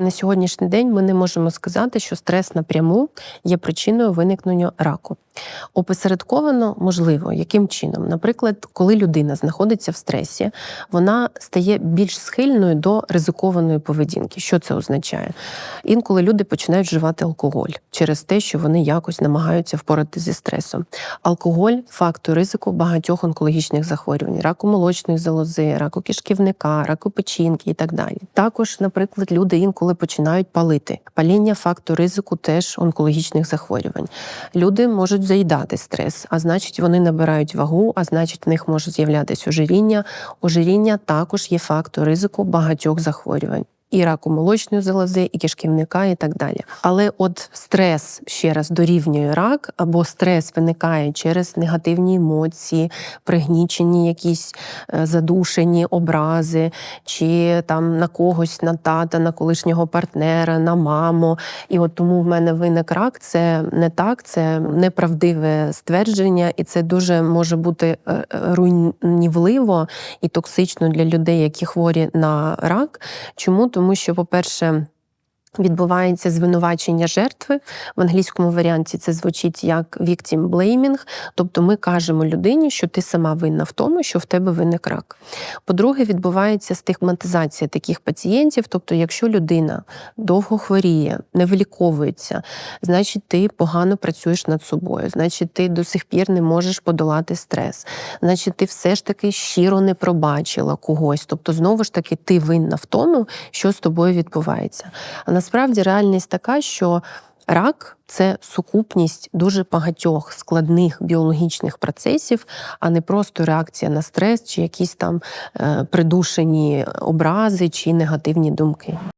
На сьогоднішній день ми не можемо сказати, що стрес напряму є причиною виникнення раку. Опосередковано можливо, яким чином? Наприклад, коли людина знаходиться в стресі, вона стає більш схильною до ризикованої поведінки. Що це означає? Інколи люди починають вживати алкоголь через те, що вони якось намагаються впоратися зі стресом. Алкоголь фактор ризику багатьох онкологічних захворювань, раку молочної залози, раку кишківника, раку печінки і так далі. Також, наприклад, люди інколи починають палити. Паління фактор ризику теж онкологічних захворювань. Люди можуть заїдати стрес, а значить, вони набирають вагу, а значить, в них може з'являтися ожиріння. Ожиріння також є фактор ризику багатьох захворювань. І раку молочної залози, і кишківника, і так далі. Але от стрес ще раз дорівнює рак, або стрес виникає через негативні емоції, пригнічені якісь е, задушені образи, чи там на когось, на тата, на колишнього партнера, на маму. І от тому в мене виник рак. Це не так, це неправдиве ствердження, і це дуже може бути е, е, руйнівливо і токсично для людей, які хворі на рак. Чому? Тому що, по-перше, Відбувається звинувачення жертви в англійському варіанті це звучить як victim blaming, тобто ми кажемо людині, що ти сама винна в тому, що в тебе виник рак. По-друге, відбувається стигматизація таких пацієнтів. Тобто, якщо людина довго хворіє, не виліковується, значить ти погано працюєш над собою, значить, ти до сих пір не можеш подолати стрес, значить, ти все ж таки щиро не пробачила когось. Тобто, знову ж таки, ти винна в тому, що з тобою відбувається. Насправді реальність така, що рак це сукупність дуже багатьох складних біологічних процесів, а не просто реакція на стрес чи якісь там е, придушені образи чи негативні думки.